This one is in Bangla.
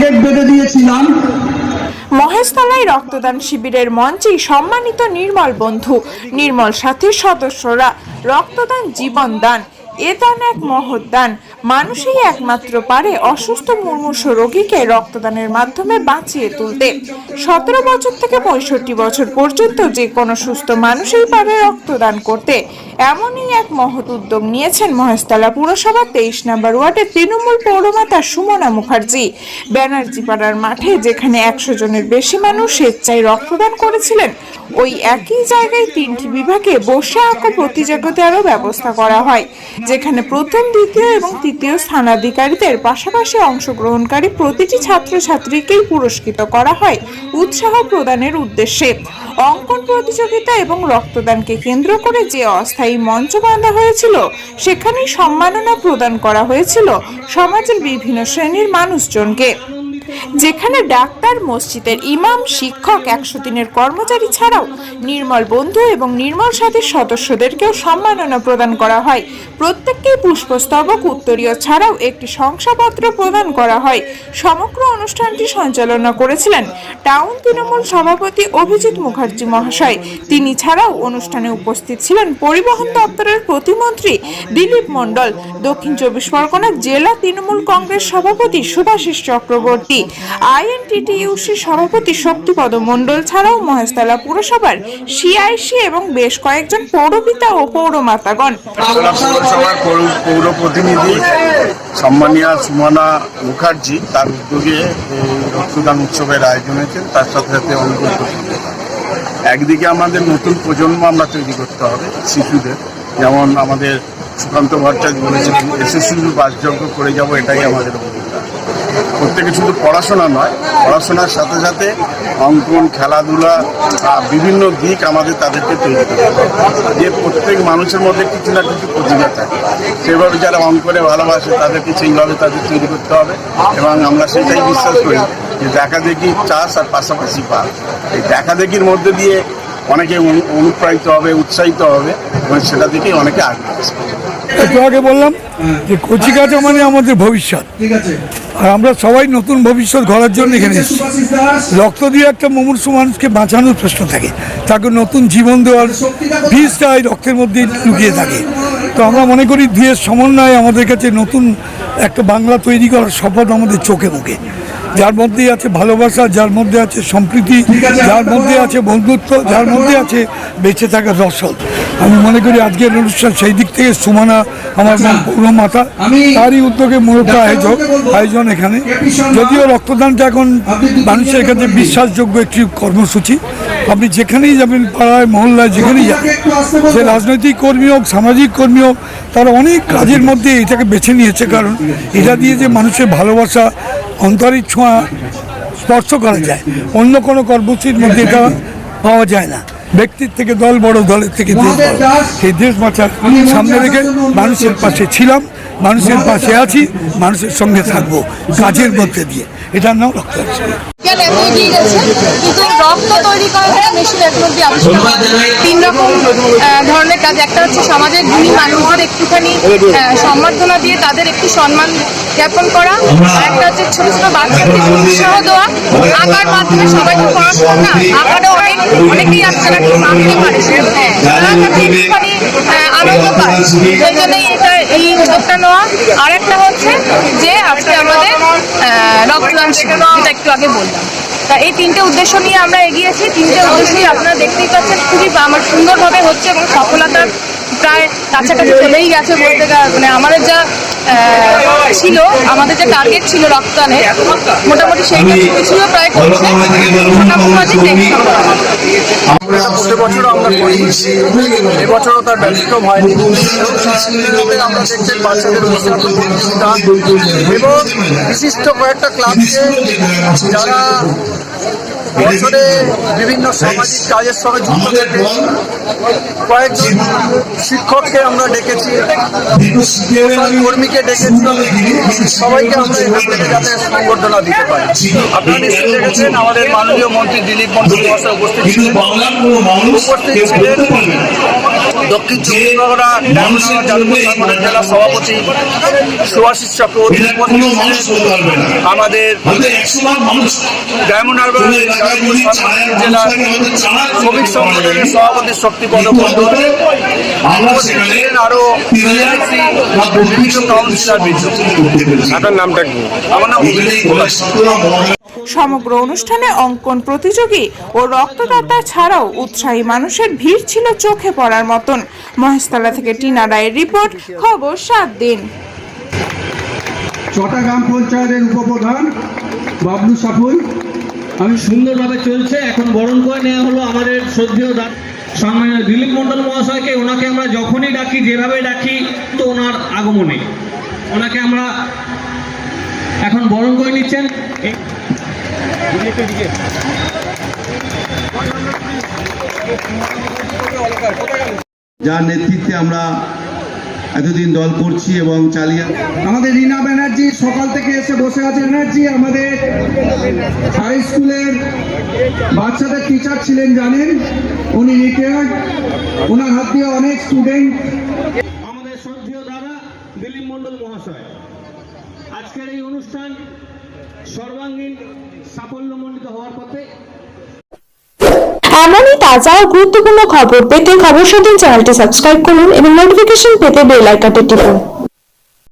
টার্গেট বেঁধে দিয়েছিলাম। মহেশতলায় রক্তদান শিবিরের মঞ্চেই সম্মানিত নির্মল বন্ধু, নির্মল সাথীর সদস্যরা, রক্তদান জীবন দান, এ দান এক মহৎ দান। মানুষই একমাত্র পারে অসুস্থ মুমূর্ষ রোগীকে রক্তদানের মাধ্যমে বাঁচিয়ে তুলতে। সতেরো বছর থেকে পঁয়ষট্টি বছর পর্যন্ত যে কোনো সুস্থ মানুষই পারে রক্তদান করতে। এমনই এক মহৎ উদ্যোগ নিয়েছেন মহেশতলা পুরসভা তেইশ নম্বর ওয়ার্ডের তৃণমূল পৌরমাতা সুমনা মুখার্জি। ব্যানার্জি পাড়ার মাঠে যেখানে একশো জনের বেশি মানুষ স্বেচ্ছায় রক্তদান করেছিলেন, ওই একই জায়গায় তিনটি বিভাগে বসে আঁকো প্রতিযোগিতারও ব্যবস্থা করা হয়, যেখানে প্রথম, দ্বিতীয় এবং তৃতীয় স্থানাধিকারীদের পাশাপাশি অংশগ্রহণকারী প্রতিটি ছাত্রছাত্রীকেই পুরস্কৃত করা হয় উৎসাহ প্রদানের উদ্দেশ্যে। অঙ্কন প্রতিযোগিতা এবং রক্তদানকে কেন্দ্র করে যে অস্থায়ী মঞ্চ বাঁধা হয়েছিল, সেখানেই সম্মাননা প্রদান করা হয়েছিল সমাজের বিভিন্ন শ্রেণির মানুষজনকে। যেখানে ডাক্তার, মসজিদের ইমাম, শিক্ষক একশো দিনের কর্মচারী ছাড়াও নির্মল বন্ধু এবং নির্মল সাথীর সদস্যদেরকেও সম্মাননা প্রদান করা হয়। প্রত্যেককেই পুষ্পস্তবক উত্তরীয় ছাড়াও একটি শংসাপত্র প্রদান করা হয়। সমগ্র অনুষ্ঠানটি সঞ্চালনা করেছিলেন টাউন তৃণমূল সভাপতি অভিজিৎ মুখার্জি মহাশয়। তিনি ছাড়াও অনুষ্ঠানে উপস্থিত ছিলেন পরিবহন দপ্তরের প্রতিমন্ত্রী দিলীপ মণ্ডল, দক্ষিণ চব্বিশ পরগনা জেলা তৃণমূল কংগ্রেস সভাপতি সুভাষিস চক্রবর্তী আইএনটিটিইউসি সভাপতি শক্তিপদ মণ্ডল ছাড়াও মহেশতলা পুরসভার সিআইসি এবং বেশ কয়েকজন পৌরপিতা ও পৌরমাতাগণ। পৌরসভার পৌর- পৌর প্রতিনিধি সম্মানীয় সুমনা মুখার্জি, তার উদ্যোগে রক্তদান উৎসবের আয়োজন হয়েছে। তার সাথে সাথে প্রতিযোগিতা। একদিকে আমাদের নতুন প্রজন্ম আমরা তৈরি করতে হবে, শিশুদের। যেমন আমাদের সুকান্ত ভট্টাচার্য বলেছেন এসে শুধু বাসযোগ্য করে যাব, এটাই আমাদের প্রত্যেকে শুধু পড়াশোনা নয়, পড়াশোনার সাথে সাথে অঙ্কন, খেলাধুলা বিভিন্ন দিক আমাদের তাদেরকে তৈরি করতে হবে। যে প্রত্যেক মানুষের মধ্যে কিছু না কিছু প্রতিভা থাকে। সেভাবে যারা অঙ্কনে ভালোবাসে, তাদেরকে সেইভাবে তাদের তৈরি করতে হবে এবং আমরা সেটাই বিশ্বাস করি যে দেখা দেখি চাষ আর পাশাপাশি পাস এই দেখা দেখির মধ্যে দিয়ে অনেকে অনুপ্রাণিত হবে উৎসাহিত হবে এবং সেটা দেখেই অনেকে আগ্রহ আছে একটু আগে বললাম যে কচিকাঁচা মানে আমাদের ভবিষ্যৎ। ঠিক আছে। আর আমরা সবাই নতুন ভবিষ্যৎ গড়ার জন্য এখানে এসেছি। রক্ত দিয়ে একটা মুমূর্ষু মানুষকে বাঁচানোর প্রশ্ন থাকে। তাকে নতুন জীবন দেওয়ার বীজটা এই রক্তের মধ্যে লুকিয়ে থাকে। তো আমরা মনে করি দুয়ের সমন্বয়ে আমাদের কাছে নতুন একটা বাংলা তৈরি করার শপথ আমাদের চোখে মুখে। যার মধ্যে আছে ভালোবাসা যার মধ্যে আছে সম্প্রীতি যার মধ্যে আছে বন্ধুত্ব যার মধ্যে আছে বেঁচে থাকার রসদ। আমি মনে করি আজকের অনুষ্ঠান সেই দিক থেকে সুমানা আমার মা পৌর মাতা। তারই উদ্যোগে মূলত আয়োজক আয়োজন এখানে। যদিও রক্তদানটা এখন মানুষের কাছে বিশ্বাসযোগ্য একটি কর্মসূচি। আপনি যেখানেই যাবেন পাড়ায় মহল্লায় যেখানেই যাবেন সে রাজনৈতিক কর্মী হোক সামাজিক কর্মী হোক তারা অনেক কাজের মধ্যে এটাকে বেছে নিয়েছে। কারণ এটা দিয়ে যে মানুষের ভালোবাসা অন্তরের ছোঁয়া স্পর্শ করা যায়। অন্য কোনো কর্মসূচির মধ্যে এটা পাওয়া যায় না। ব্যক্তির থেকে দল বড়, দলের থেকে দেশ সেই দেশ বাঁচার সামনে রেখে মানুষের পাশে ছিলাম, মানুষের পাশে আছি, মানুষের সঙ্গে থাকব, কাজের মধ্যে দিয়ে। এটার নাম রক্ত বিজ্ঞান এগিয়ে গেছে কিন্তু রক্ত তৈরি করা একটা মেশিন এখন অব্দি আবিষ্কার তিন রকম ধরনের কাজ একটা হচ্ছে সমাজের গুণী মানুষদের একটুখানি সম্বর্ধনা দিয়ে তাদের একটু সম্মান জ্ঞাপন করা একটা হচ্ছে ছোট ছোট বাচ্চাদের উৎসাহ দেওয়া। আঁকার মাধ্যমে সবাই তো পড়াশোনা না আঁকাটা অনেক অনেকেই পারে হ্যাঁ। একটুখানি আনন্দ পায়। সেই এটা, এই উদ্যোগটা নেওয়া। আর একটা হচ্ছে যে, আজকে আমাদের রক্তদান শিবির, যেটা একটু আগে বললাম। তা এই তিনটে উদ্দেশ্য নিয়ে আমরা এগিয়েছি তিনটে উদ্দেশ্যই আপনারা দেখতেই পাচ্ছেন। খুবই আমার সুন্দরভাবে হচ্ছে এবং সফলতার প্রায় কাছাকাছি চলেই গেছে বলতে মানে আমাদের যা ছিল আমাদের যে টার্গেট ছিল রক্তদানের মোটামুটি সেইটা কিছুও প্রায় করছে প্রতি বছর আমরা করি এবছরও তার ব্যতিক্রম হয়নি। আমরা দেখতে বাচ্চাদের প্রতিযোগিতা এবং বিশিষ্ট কয়েকটা ক্লাবকে যারা বছরে বিভিন্ন সামাজিক কাজের সঙ্গে যুক্ত থেকে কয়েকজন শিক্ষককে আমরা ডেকেছি কর্মীকে ডেকেছি। সবাইকে আমরা এখান থেকে যাতে সংবর্ধনা দিতে পারি। আপনারা নিশ্চয়ই দেখেছেন আমাদের মাননীয় মন্ত্রী দিলীপ মন্ত্রী মহাশয় উপস্থিত ছিলেন। উপস্থিত ছিলেন। দক্ষিণ চব্বিশ পরগনা ডায়মন্ডহারবার যাদবপুর সাংগঠনিক জেলা সভাপতি সুভাষিস চক্রবর্তী আমাদের ডায়মন্ড হারবার জেলা শ্রমিক সংগঠনের সভাপতি শক্তিপদ আরও বিভিন্ন কাউন্সিলর আপনার নামটা কি? আমার নাম। সমগ্র অনুষ্ঠানে অঙ্কন প্রতিযোগী ও রক্তদাতা ছাড়াও উৎসাহী মানুষের ভিড় ছিল চোখে পড়ার মতন। মহেশতলা থেকে টিনা রায়ের রিপোর্ট খবর সাত দিন। ছটা গ্রাম পঞ্চায়েতের উপপ্রধান বাবলু সাফুই আমি সুন্দরভাবে চলছে এখন বরণ করে নেওয়া হলো আমাদের শ্রদ্ধেয় দা- সম্মানীয় দিলীপ মণ্ডল মহাশয়কে। ওনাকে আমরা যখনই ডাকি যেভাবে ডাকি তো ওনার আগমনে। ওনাকে আমরা এখন বরণ করে নিচ্ছেন। যার নেতৃত্বে আমরা এতদিন দল করছি এবং চালিয়ে আমাদের রীনা ব্যানার্জি সকাল থেকে এসে বসে আছে। ব্যানার্জি আমাদের হাই স্কুলের বাচ্চাদের টিচার ছিলেন জানেন? উনি রিটায়ার্ড ওনার হাত দিয়ে অনেক স্টুডেন্ট আমাদের শ্রদ্ধেয় দাদা দিলীপ মণ্ডল মহাশয়। আজকের এই অনুষ্ঠান সর্বাঙ্গীন সাফল্যমণ্ডিত হওয়ার পথে এমনই তাজা ও গুরুত্বপূর্ণ খবর পেতে খবর সাথে চ্যানেলটি সাবস্ক্রাইব করুন এবং নোটিফিকেশন পেতে বেল আইকনটি টিপুন।